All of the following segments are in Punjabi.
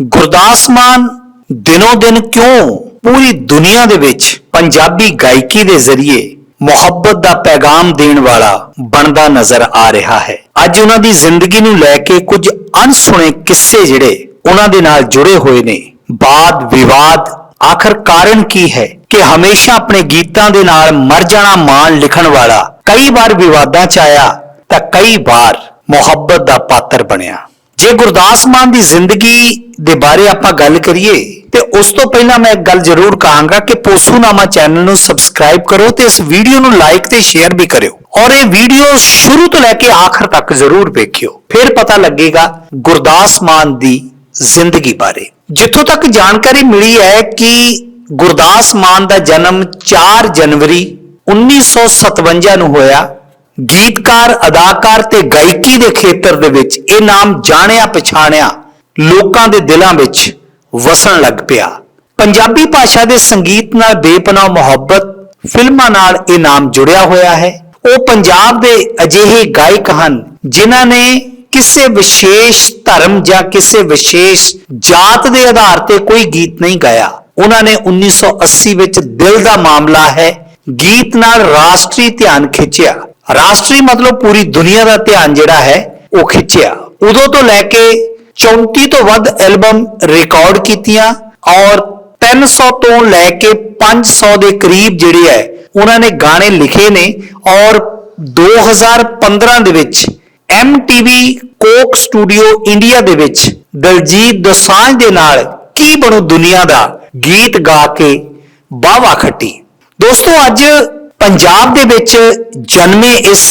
ਗੁਰਦਾਸ ਮਾਨ, ਦਿਨੋਂ ਦਿਨ ਕਿਉਂ ਪੂਰੀ ਦੁਨੀਆ ਦੇ ਵਿੱਚ ਪੰਜਾਬੀ ਗਾਇਕੀ ਦੇ ਜ਼ਰੀਏ ਮੁਹੱਬਤ ਦਾ ਪੈਗਾਮ ਦੇਣ ਵਾਲਾ ਬਣਦਾ ਨਜ਼ਰ ਆ ਰਿਹਾ ਹੈ? ਅੱਜ ਉਹਨਾਂ ਦੀ ਜ਼ਿੰਦਗੀ ਨੂੰ ਲੈ ਕੇ ਕੁਝ ਅਣਸੁਣੇ ਕਿੱਸੇ ਜਿਹੜੇ ਉਹਨਾਂ ਦੇ ਨਾਲ ਜੁੜੇ ਹੋਏ ਨੇ। ਬਾਦ, ਵਿਵਾਦ, ਆਖਰ ਕਾਰਨ ਕੀ ਹੈ ਕਿ ਹਮੇਸ਼ਾ ਆਪਣੇ ਗੀਤਾਂ ਦੇ ਨਾਲ ਮਰ ਜਾਣਾ ਮਾਣ ਲਿਖਣ ਵਾਲਾ ਕਈ ਵਾਰ ਵਿਵਾਦਾਂ ਚ ਆਇਆ ਤਾਂ ਕਈ ਵਾਰ ਮੁਹੱਬਤ ਦਾ ਪਾਤਰ ਬਣਿਆ। ਜੇ ਗੁਰਦਾਸ ਮਾਨ ਦੀ ਜ਼ਿੰਦਗੀ ਦੇ ਬਾਰੇ ਆਪਾਂ ਗੱਲ ਕਰੀਏ, ਤੇ ਉਸ ਤੋਂ ਪਹਿਲਾਂ ਮੈਂ ਇੱਕ ਗੱਲ ਜ਼ਰੂਰ ਕਹਾਂਗਾ ਕਿ ਪੋਸੂਨਾਮਾ ਚੈਨਲ ਨੂੰ ਸਬਸਕ੍ਰਾਈਬ ਕਰੋ ਤੇ ਇਸ ਵੀਡੀਓ ਨੂੰ ਲਾਈਕ ਤੇ ਸ਼ੇਅਰ ਵੀ ਕਰਿਓ। ਔਰ ਇਹ ਵੀਡੀਓ ਸ਼ੁਰੂ ਤੋਂ ਲੈ ਕੇ ਆਖਰ ਤੱਕ ਜ਼ਰੂਰ ਵੇਖਿਓ। ਫਿਰ ਪਤਾ ਲੱਗੇਗਾ ਗੁਰਦਾਸ ਮਾਨ ਦੀ ਜ਼ਿੰਦਗੀ ਬਾਰੇ। ਜਿੱਥੋਂ ਤੱਕ ਜਾਣਕਾਰੀ ਮਿਲੀ ਹੈ ਕਿ ਗੁਰਦਾਸ ਮਾਨ ਦਾ ਜਨਮ 4 ਜਨਵਰੀ 1957 ਨੂੰ ਹੋਇਆ। ਗੀਤਕਾਰ, ਅਦਾਕਾਰ ਤੇ ਗਾਇਕੀ ਦੇ ਖੇਤਰ ਦੇ ਵਿੱਚ ਇਹ ਨਾਮ ਜਾਣਿਆ ਪਛਾਣਿਆ ਲੋਕਾਂ ਦੇ ਦਿਲਾਂ ਵਿੱਚ ਵਸਣ ਲੱਗ ਪਿਆ। ਪੰਜਾਬੀ ਭਾਸ਼ਾ ਦੇ ਸੰਗੀਤ ਨਾਲ ਬੇਪਨਾਹ ਮੁਹੱਬਤ ਫਿਲਮਾਂ ਨਾਲ ਇਹ ਨਾਮ ਜੁੜਿਆ ਹੋਇਆ ਹੈ। ਉਹ ਪੰਜਾਬ ਦੇ ਅਜਿਹੇ ਗਾਇਕ ਹਨ ਜਿਨ੍ਹਾਂ ਨੇ ਕਿਸੇ ਵਿਸ਼ੇਸ਼ ਧਰਮ ਜਾਂ ਕਿਸੇ ਵਿਸ਼ੇਸ਼ ਜਾਤ ਦੇ ਆਧਾਰ ਤੇ ਕੋਈ ਗੀਤ ਨਹੀਂ ਗਾਇਆ। ਉਹਨਾਂ ਨੇ 1980 ਵਿੱਚ ਦਿਲ ਦਾ ਮਾਮਲਾ ਹੈ ਗੀਤ ਨਾਲ ਰਾਸ਼ਟਰੀ ਧਿਆਨ ਖਿੱਚਿਆ। ਰਾਸ਼ਟਰੀ ਮਤਲਬ ਪੂਰੀ ਦੁਨੀਆ ਦਾ ਧਿਆਨ ਜਿਹੜਾ ਹੈ, ਉਹ ਖਿੱਚਿਆ। ਉਦੋਂ ਤੋਂ ਲੈ ਕੇ 34 ਤੋਂ ਵੱਧ ਐਲਬਮ ਰਿਕਾਰਡ ਕੀਤੀਆਂ ਔਰ 300 ਤੋਂ ਲੈ ਕੇ 500 ਦੇ ਕਰੀਬ ਜਿਹੜੇ ਹੈ, ਉਹਨਾਂ ਨੇ ਗਾਣੇ ਲਿਖੇ ਨੇ ਔਰ 2015 ਦੇ ਵਿੱਚ MTV ਕੋਕ ਸਟੂਡੀਓ ਇੰਡੀਆ ਦੇ ਵਿੱਚ ਦਲਜੀਤ ਦੋਸਾਂਝ ਦੇ ਨਾਲ ਕੀ ਬਣੂ ਦੁਨੀਆ ਦਾ ਗੀਤ ਗਾ ਕੇ ਬਾਵਾ ਖੱਟੀ। ਦੋਸਤੋ, ਅੱਜ ਪੰਜਾਬ ਦੇ ਵਿੱਚ ਜਨਮੇ ਇਸ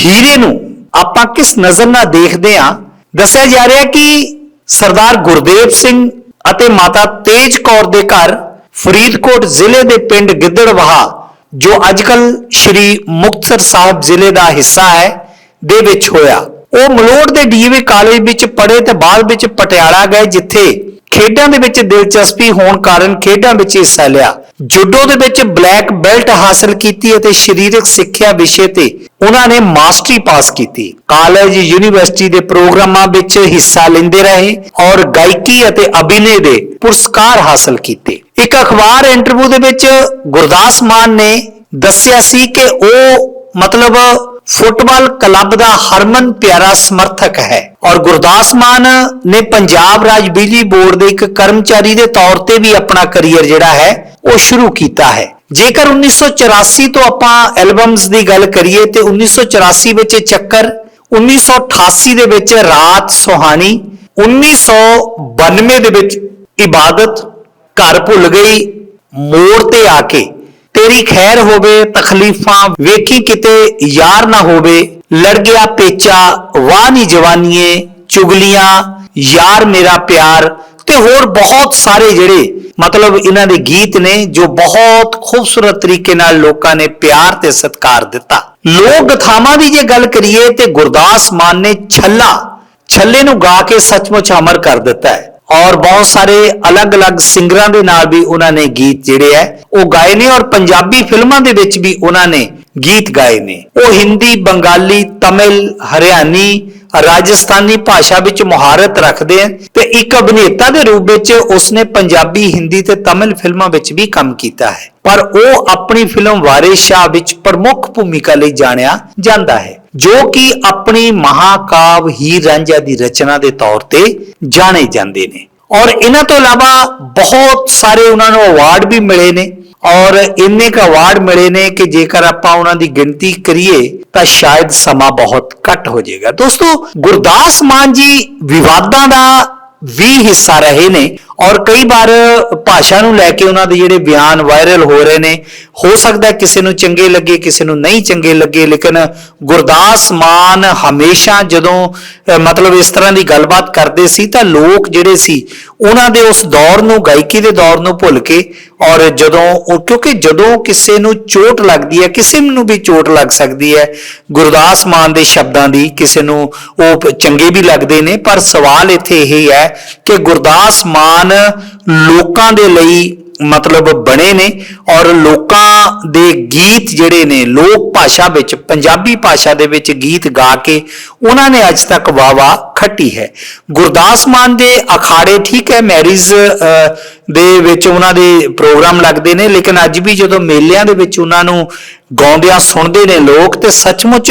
ਹੀਰੇ ਨੂੰ ਆਪਾਂ ਕਿਸ ਨਜ਼ਰ ਨਾਲ ਦੇਖਦੇ ਹਾਂ? ਦੱਸਿਆ ਜਾ ਰਿਹਾ ਕਿ ਸਰਦਾਰ ਗੁਰਦੇਵ ਸਿੰਘ ਅਤੇ ਮਾਤਾ ਤੇਜ ਕੌਰ ਦੇ ਘਰ ਫਰੀਦਕੋਟ ਜ਼ਿਲ੍ਹੇ ਦੇ ਪਿੰਡ ਗਿੱਦੜਵਾਹਾ, ਜੋ ਅੱਜਕੱਲ ਸ਼੍ਰੀ ਮੁਕਤਸਰ ਸਾਹਿਬ ਜ਼ਿਲ੍ਹੇ ਦਾ ਹਿੱਸਾ ਹੈ, ਦੇ ਵਿੱਚ ਹੋਇਆ। ਉਹ ਮਲੋੜ ਦੇ ਡੀਏਵੀ ਕਾਲਜ ਵਿੱਚ ਪੜ੍ਹੇ ਤੇ ਬਾਅਦ ਵਿੱਚ ਪਟਿਆਲਾ ਗਏ, ਜਿੱਥੇ ਖੇਡਾਂ ਦੇ ਵਿੱਚ ਦਿਲਚਸਪੀ ਹੋਣ ਕਾਰਨ ਖੇਡਾਂ ਵਿੱਚ ਹਿੱਸਾ ਲਿਆ। ਜੁਡੋ ਦੇ ਵਿੱਚ ਬਲੈਕ ਬੈਲਟ ਹਾਸਲ ਕੀਤੀ ਅਤੇ ਸਰੀਰਕ ਸਿੱਖਿਆ ਵਿਸ਼ੇ ਤੇ ਉਹਨਾਂ ਨੇ ਮਾਸਟਰੀ ਪਾਸ ਕੀਤੀ। ਕਾਲਜ, ਯੂਨੀਵਰਸਿਟੀ ਦੇ ਪ੍ਰੋਗਰਾਮਾਂ ਵਿੱਚ ਹਿੱਸਾ ਲੈਂਦੇ ਰਹੇ ਔਰ ਗਾਇਕੀ ਅਤੇ ਅਭਿਨੈ ਦੇ ਪੁਰਸਕਾਰ ਹਾਸਲ ਕੀਤੇ। ਇੱਕ ਅਖਬਾਰ ਇੰਟਰਵਿਊ ਦੇ ਵਿੱਚ ਗੁਰਦਾਸ ਮਾਨ ਨੇ ਦੱਸਿਆ ਸੀ ਕਿ ਉਹ ਮਤਲਬ ਫੁੱਟਬਾਲ ਕਲੱਬ ਦਾ ਹਰਮਨ ਪਿਆਰਾ ਸਮਰਥਕ ਹੈ ਔਰ ਗੁਰਦਾਸ ਮਾਨ ਨੇ ਪੰਜਾਬ ਰਾਜ ਬਿਜਲੀ ਬੋਰਡ ਦੇ ਇੱਕ ਕਰਮਚਾਰੀ ਦੇ ਤੌਰ ਤੇ ਵੀ ਆਪਣਾ ਕੈਰੀਅਰ ਜਿਹੜਾ ਹੈ, ਉਹ ਸ਼ੁਰੂ ਕੀਤਾ ਹੈ। ਜੇਕਰ 1984 ਤੋਂ ਆਪਾਂ ਐਲਬਮਸ ਦੀ ਗੱਲ ਕਰੀਏ ਤੇ 1984 ਵਿੱਚ ਇਹ ਚੱਕਰ 1988 ਦੇ ਵਿੱਚ ਰਾਤ ਸੁਹਾਣੀ 1992 ਦੇ ਵਿੱਚ ਇਬਾਦਤ, ਘਰ ਭੁੱਲ ਗਈ, ਮੋੜ ਤੇ ਆ ਕੇ ਤੇਰੀ ਖੈਰ ਹੋਵੇ, ਤਕਲੀਫਾਂ ਵੇਖੀ ਕਿਤੇ ਯਾਰ ਨਾ ਹੋਵੇ ਲੜ ਗਿਆ ਪੇਚਾ, ਵਾਹ ਨੀ ਜਵਾਨੀਏ, ਚੁਗਲੀਆਂ, ਯਾਰ ਮੇਰਾ ਪਿਆਰ ਤੇ ਹੋਰ ਬਹੁਤ ਸਾਰੇ ਜਿਹੜੇ ਮਤਲਬ ਇਹਨਾਂ ਦੇ ਗੀਤ ਨੇ ਜੋ ਬਹੁਤ ਖੂਬਸੂਰਤ ਤਰੀਕੇ ਨਾਲ ਲੋਕਾਂ ਨੇ ਪਿਆਰ ਤੇ ਸਤਿਕਾਰ ਦਿੱਤਾ। ਲੋਕ ਗਥਾਵਾਂ ਦੀ ਜੇ ਗੱਲ ਕਰੀਏ ਤੇ ਗੁਰਦਾਸ ਮਾਨ ਨੇ ਛੱਲਾ, ਛੱਲੇ ਨੂੰ ਗਾ ਕੇ ਸੱਚਮੁੱਚ ਅਮਰ ਕਰ ਦਿੱਤਾ ਹੈ। ਔਰ ਬਹੁਤ ਸਾਰੇ ਅਲੱਗ-ਅਲੱਗ ਸਿੰਗਰਾਂ ਦੇ ਨਾਲ ਵੀ ਉਹਨਾਂ ਨੇ ਗੀਤ ਜਿਹੜੇ ਹੈ, ਉਹ ਗਾਏ ਨੇ ਔਰ ਪੰਜਾਬੀ ਫਿਲਮਾਂ ਦੇ ਵਿੱਚ ਵੀ ਉਹਨਾਂ ਨੇ ਗੀਤ ਗਾਏ ਨੇ। ਉਹ ਹਿੰਦੀ, ਬੰਗਾਲੀ, ਤਮਿਲ, ਹਰਿਆਣੀ, ਰਾਜਸਥਾਨੀ ਭਾਸ਼ਾ ਵਿੱਚ ਮੁਹਾਰਤ ਰੱਖਦੇ ਹਨ ਤੇ ਇੱਕ ਅਭਿਨੇਤਾ ਦੇ ਰੂਪ ਵਿੱਚ ਉਸਨੇ ਪੰਜਾਬੀ, ਹਿੰਦੀ ਤੇ ਤਮਿਲ ਫਿਲਮਾਂ ਵਿੱਚ ਵੀ ਕੰਮ ਕੀਤਾ ਹੈ। ਪਰ ਉਹ ਆਪਣੀ ਫਿਲਮ ਵਾਰਿਸ ਸ਼ਾਹ ਵਿੱਚ ਪ੍ਰਮੁੱਖ ਭੂਮਿਕਾ ਲਈ ਜਾਣਿਆ ਜਾਂਦਾ ਹੈ, ਜੋ ਕਿ ਆਪਣੀ ਮਹਾਕਾਵ ਹੀਰ ਰਾਂਝਾ ਦੀ ਰਚਨਾ ਦੇ ਤੌਰ ਤੇ ਜਾਣੇ ਜਾਂਦੇ ਨੇ। ਔਰ ਇਹਨਾਂ ਤੋਂ ਇਲਾਵਾ ਬਹੁਤ ਸਾਰੇ ਉਹਨਾਂ ਨੂੰ ਅਵਾਰਡ ਵੀ ਮਿਲੇ ਨੇ। ਔਰ ਇੰਨੇ ਕ ਅਵਾਰਡ ਮਿਲੇ ਨੇ ਕਿ ਜੇਕਰ ਆਪਾਂ ਉਹਨਾਂ ਦੀ ਗਿਣਤੀ ਕਰੀਏ, ਤਾਂ ਸ਼ਾਇਦ ਸਮਾਂ ਬਹੁਤ ਘੱਟ ਹੋ ਜਾਏਗਾ। ਦੋਸਤੋ, ਗੁਰਦਾਸ ਮਾਨ ਜੀ ਵਿਵਾਦਾਂ ਦਾ ਵੀ ਹਿੱਸਾ ਰਹੇ ਨੇ। ਔਰ ਕਈ ਵਾਰ ਭਾਸ਼ਾ ਨੂੰ ਲੈ ਕੇ ਉਹਨਾਂ ਦੇ ਜਿਹੜੇ ਬਿਆਨ ਵਾਇਰਲ ਹੋ ਰਹੇ ਨੇ, ਹੋ ਸਕਦਾ ਕਿਸੇ ਨੂੰ ਚੰਗੇ ਲੱਗੇ, ਕਿਸੇ ਨੂੰ ਨਹੀਂ ਚੰਗੇ ਲੱਗੇ, ਲੇਕਿਨ ਗੁਰਦਾਸ ਮਾਨ ਹਮੇਸ਼ਾ ਜਦੋਂ ਮਤਲਬ ਇਸ ਤਰ੍ਹਾਂ ਦੀ ਗੱਲਬਾਤ ਕਰਦੇ ਸੀ ਤਾਂ ਲੋਕ ਜਿਹੜੇ ਸੀ, ਉਹਨਾਂ ਦੇ ਉਸ ਦੌਰ ਨੂੰ, ਗਾਇਕੀ ਦੇ ਦੌਰ ਨੂੰ ਭੁੱਲ ਕੇ ਔਰ ਜਦੋਂ ਉਹ, ਕਿਉਂਕਿ ਜਦੋਂ ਕਿਸੇ ਨੂੰ ਚੋਟ ਲੱਗਦੀ ਹੈ, ਕਿਸੇ ਨੂੰ ਵੀ ਚੋਟ ਲੱਗ ਸਕਦੀ ਹੈ, ਗੁਰਦਾਸ ਮਾਨ ਦੇ ਸ਼ਬਦਾਂ ਦੀ ਕਿਸੇ ਨੂੰ ਉਹ ਚੰਗੇ ਵੀ ਲੱਗਦੇ ਨੇ, ਪਰ ਸਵਾਲ ਇੱਥੇ ਇਹ ਹੈ ਕਿ ਗੁਰਦਾਸ ਮਾਨ ਲੋਕਾਂ ਦੇ ਲਈ ਮਤਲਬ ਬਣੇ ਨੇ ਔਰ ਲੋਕਾਂ ਦੇ ਗੀਤ ਜਿਹੜੇ ਨੇ, ਲੋਕ ਭਾਸ਼ਾ ਵਿੱਚ, ਪੰਜਾਬੀ ਭਾਸ਼ਾ ਦੇ ਵਿੱਚ ਗੀਤ ਗਾ ਕੇ ਉਹਨਾਂ ਨੇ ਅੱਜ ਤੱਕ ਵਾਵਾ ਖੱਟੀ ਹੈ। ਗੁਰਦਾਸ ਮਾਨ ਦੇ ਅਖਾੜੇ ਠੀਕ ਹੈ, ਮੈਰਿਜ ਦੇ ਵਿੱਚ ਉਹਨਾਂ ਦੇ ਪ੍ਰੋਗਰਾਮ ਲੱਗਦੇ ਨੇ, ਲੇਕਿਨ ਅੱਜ ਵੀ ਜਦੋਂ ਮੇਲਿਆਂ ਦੇ ਵਿੱਚ ਉਹਨਾਂ ਨੂੰ ਗਾਉਂਦਿਆਂ ਸੁਣਦੇ ਨੇ ਲੋਕ ਤੇ ਸੱਚਮੁੱਚ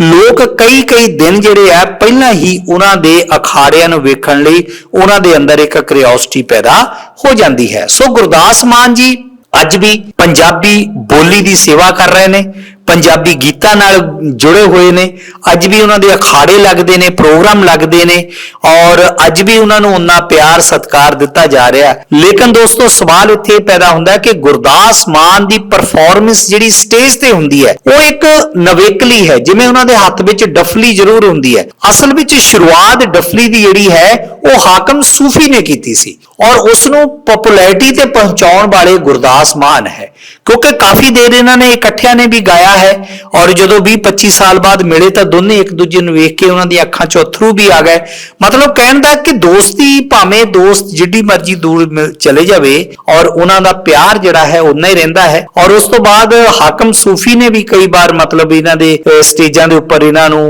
ਲੋਕ ਕਈ ਕਈ ਦਿਨ ਜਿਹੜੇ ਆ, ਪਹਿਲਾਂ ਹੀ ਉਹਨਾਂ ਦੇ ਅਖਾੜਿਆਂ ਨੂੰ ਵੇਖਣ ਲਈ ਉਹਨਾਂ ਦੇ ਅੰਦਰ ਇੱਕ ਕਿਉਰਿਓਸਿਟੀ ਪੈਦਾ ਹੋ ਜਾਂਦੀ ਹੈ। ਸੋ ਗੁਰਦਾਸ ਮਾਨ ਜੀ ਅੱਜ ਵੀ ਪੰਜਾਬੀ ਬੋਲੀ ਦੀ ਸੇਵਾ ਕਰ ਰਹੇ ਨੇ। ਪੰਜਾਬੀ ਗੀਤਾਂ ਨਾਲ ਜੁੜੇ ਹੋਏ ਨੇ। ਅੱਜ ਵੀ ਉਹਨਾਂ ਦੇ ਅਖਾੜੇ ਲੱਗਦੇ ਨੇ, ਪ੍ਰੋਗਰਾਮ ਲੱਗਦੇ ਨੇ ਔਰ ਅੱਜ ਵੀ ਉਹਨਾਂ ਨੂੰ ਉਨਾ ਪਿਆਰ, ਸਤਿਕਾਰ ਦਿੱਤਾ ਜਾ ਰਿਹਾ। ਲੇਕਿਨ ਦੋਸਤੋ, ਸਵਾਲ ਇੱਥੇ ਪੈਦਾ ਹੁੰਦਾ ਕਿ ਗੁਰਦਾਸ ਮਾਨ ਦੀ ਪਰਫਾਰਮੈਂਸ ਜਿਹੜੀ ਸਟੇਜ ਤੇ ਹੁੰਦੀ ਹੈ, ਉਹ ਇੱਕ ਨਵੇਕਲੀ ਹੈ, ਜਿਵੇਂ ਉਹਨਾਂ ਦੇ ਹੱਥ ਵਿੱਚ ਡਫਲੀ ਜ਼ਰੂਰ ਹੁੰਦੀ ਹੈ। ਅਸਲ ਵਿੱਚ ਸ਼ੁਰੂਆਤ ਡਫਲੀ ਦੀ ਜਿਹੜੀ ਹੈ, ਉਹ ਹਾਕਮ ਸੂਫੀ ਨੇ ਕੀਤੀ ਸੀ ਔਰ ਉਸ ਨੂੰ ਪਪੂਲੈਰਿਟੀ ਤੇ ਪਹੁੰਚਾਉਣ ਵਾਲੇ ਗੁਰਦਾਸ ਮਾਨ ਹੈ। ਕਿਉਂਕਿ ਕਾਫੀ ਦੇਰ ਇਹਨਾਂ ਨੇ ਇਕੱਠਿਆਂ ਨੇ ਵੀ ਗਾਇਆ ਹੈ ਔਰ ਜਦੋਂ 20 25 ਸਾਲ ਬਾਅਦ ਮਿਲੇ ਤਾਂ ਦੋਨੇ ਇੱਕ ਦੂਜੇ ਨੂੰ ਵੇਖ ਕੇ ਉਹਨਾਂ ਦੀਆਂ ਅੱਖਾਂ 'ਚੋਂ ਅਥਰੂ ਵੀ ਆ ਗਏ। ਮਤਲਬ ਕਹਿਣ ਦਾ ਕਿ ਦੋਸਤੀ ਭਾਵੇਂ ਦੋਸਤ ਜਿੱਡੀ ਮਰਜ਼ੀ ਦੂਰ ਮਿਲ- ਚਲੇ ਜਾਵੇ ਔਰ ਉਹਨਾਂ ਦਾ ਪਿਆਰ ਜਿਹੜਾ ਹੈ ਉਨਾ ਹੀ ਰਹਿੰਦਾ ਹੈ। ਔਰ ਉਸ ਤੋਂ ਬਾਅਦ ਹਾਕਮ ਸੂਫੀ ਨੇ ਵੀ ਕਈ ਵਾਰ ਮਤਲਬ ਇਹਨਾਂ ਦੇ ਸਟੇਜਾਂ ਦੇ ਉੱਪਰ ਇਹਨਾਂ ਨੂੰ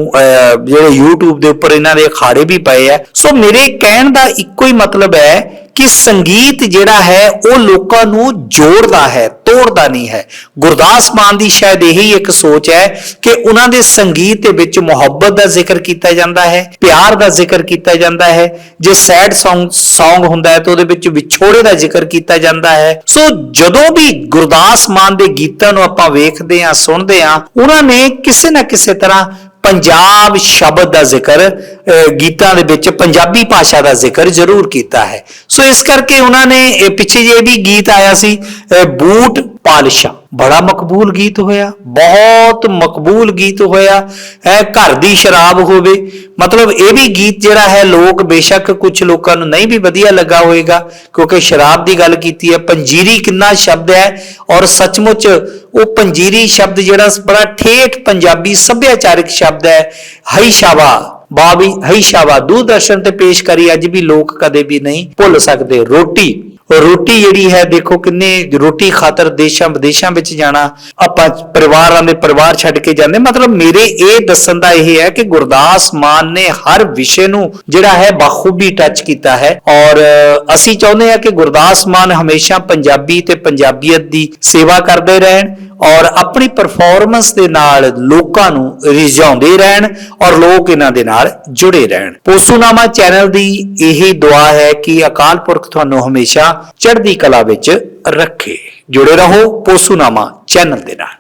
ਜਿਹੜੇ YouTube ਦੇ ਉੱਪਰ ਇਹਨਾਂ ਦੇ ਅਖਾੜੇ ਵੀ ਪਏ ਆ। ਸੋ ਮੇਰੇ ਕਹਿਣ ਦਾ ਇੱਕੋ ਹੀ ਮਤਲਬ ਹੈ ਕਿ ਸੰਗੀਤ ਜਿਹੜਾ ਹੈ, ਉਹ ਲੋਕਾਂ ਨੂੰ ਜੋੜਦਾ ਹੈ, ਤੋੜਦਾ ਨਹੀਂ ਹੈ। ਗੁਰਦਾਸ ਮਾਨ ਦੀ ਸ਼ਾਇਦ ਇਹੀ ਇੱਕ ਸੋਚ ਹੈ ਕਿ ਉਹਨਾਂ ਦੇ ਸੰਗੀਤ ਦੇ ਵਿੱਚ ਮੁਹੱਬਤ ਦਾ ਜ਼ਿਕਰ ਕੀਤਾ ਜਾਂਦਾ ਹੈ, ਪਿਆਰ ਦਾ ਜ਼ਿਕਰ ਕੀਤਾ ਜਾਂਦਾ ਹੈ। ਜੇ ਸੈਡ Song Song ਹੁੰਦਾ ਹੈ ਤਾਂ ਉਹਦੇ ਵਿੱਚ ਵਿਛੋੜੇ ਦਾ ਜ਼ਿਕਰ ਕੀਤਾ ਜਾਂਦਾ ਹੈ। ਸੋ ਜਦੋਂ ਵੀ ਗੁਰਦਾਸ ਮਾਨ ਦੇ ਗੀਤਾਂ ਨੂੰ ਆਪਾਂ ਵੇਖਦੇ ਹਾਂ, ਸੁਣਦੇ ਹਾਂ, ਉਹਨਾਂ ਨੇ ਕਿਸੇ ਨਾ ਕਿਸੇ ਤਰ੍ਹਾਂ ਪੰਜਾਬ ਸ਼ਬਦ ਦਾ ਜ਼ਿਕਰ ਗੀਤਾਂ ਦੇ ਵਿੱਚ ਪੰਜਾਬੀ ਭਾਸ਼ਾ ਦਾ ਜ਼ਿਕਰ ਜ਼ਰੂਰ ਕੀਤਾ ਹੈ। ਸੋ ਇਸ ਕਰਕੇ ਉਹਨਾਂ ਨੇ ਪਿੱਛੇ ਜੇ ਵੀ ਗੀਤ ਆਇਆ ਸੀ ਬੂਟ ਪਾਲਿਸ਼ਾ। ਬੜਾ ਮਕਬੂਲ ਗੀਤ ਹੋਇਆ, ਬਹੁਤ ਮਕਬੂਲ ਗੀਤ ਹੋਇਆ। ਹੈ ਘਰ ਦੀ ਸ਼ਰਾਬ ਹੋਵੇ। ਮਤਲਬ ਇਹ ਵੀ ਗੀਤ ਜਿਹੜਾ ਹੈ, ਲੋਕ ਬੇਸ਼ੱਕ ਕੁਝ ਲੋਕਾਂ ਨੂੰ ਨਹੀਂ ਵੀ ਵਧੀਆ ਲੱਗਾ ਹੋਵੇਗਾ ਕਿਉਂਕਿ ਸ਼ਰਾਬ ਦੀ ਗੱਲ ਕੀਤੀ ਹੈ, ਪੰਜੀਰੀ ਕਿੰਨਾ ਸ਼ਬਦ ਹੈ ਔਰ ਸੱਚਮੁੱਚ ਉਹ ਪੰਜੀਰੀ ਸ਼ਬਦ ਜਿਹੜਾ ਬੜਾ ਠੇਠ ਪੰਜਾਬੀ ਸੱਭਿਆਚਾਰਿਕ ਸ਼ਬਦ ਹੈ, ਹਈ ਸ਼ਾਵਾ ਬਾਬੀ ਹਈ ਸ਼ਾਵਾ ਦੂਰਦਰਸ਼ਨ ਤੇ ਪੇਸ਼ ਕਰੀ, ਅੱਜ ਵੀ ਲੋਕ ਕਦੇ ਵੀ ਨਹੀਂ ਭੁੱਲ ਸਕਦੇ। ਰੋਟੀ। ਰੋਟੀ ਜਿਹੜੀ ਹੈ, ਦੇਖੋ ਕਿੰਨੇ ਰੋਟੀ ਖਾਤਰ ਦੇਸ਼ਾਂ ਵਿਦੇਸ਼ਾਂ ਵਿੱਚ ਜਾਣਾ, ਆਪਾਂ ਪਰਿਵਾਰਾਂ ਦੇ ਪਰਿਵਾਰ ਛੱਡ ਕੇ ਜਾਂਦੇ। ਮਤਲਬ ਮੇਰੇ ਇਹ ਦੱਸਣ ਦਾ ਇਹ ਹੈ ਕਿ ਗੁਰਦਾਸ ਮਾਨ ਨੇ ਹਰ ਵਿਸ਼ੇ ਨੂੰ ਜਿਹੜਾ ਹੈ, ਬਾਖੂਬੀ ਟੱਚ ਕੀਤਾ ਹੈ। ਔਰ ਅਸੀਂ ਚਾਹੁੰਦੇ ਹਾਂ ਕਿ ਗੁਰਦਾਸ ਮਾਨ ਹਮੇਸ਼ਾ ਪੰਜਾਬੀ ਤੇ ਪੰਜਾਬੀਅਤ ਦੀ ਸੇਵਾ ਕਰਦੇ ਰਹਿਣ ਔਰ ਆਪਣੀ ਪਰਫਾਰਮੈਂਸ ਦੇ ਨਾਲ ਲੋਕਾਂ ਨੂੰ ਰਿਝਾਉਂਦੇ ਰਹਿਣ ਔਰ ਲੋਕ ਇਹਨਾਂ ਦੇ ਨਾਲ ਜੁੜੇ ਰਹਿਣ। ਪੋਸੂਨਾਮਾ ਚੈਨਲ ਦੀ ਇਹੀ ਦੁਆ ਹੈ ਕਿ ਅਕਾਲ ਪੁਰਖ ਤੁਹਾਨੂੰ ਹਮੇਸ਼ਾ ਚੜ੍ਹਦੀ ਕਲਾ ਵਿੱਚ ਰੱਖੇ। ਜੁੜੇ ਰਹੋ ਪੋਸੂਨਾਮਾ ਚੈਨਲ ਦੇ ਨਾਲ।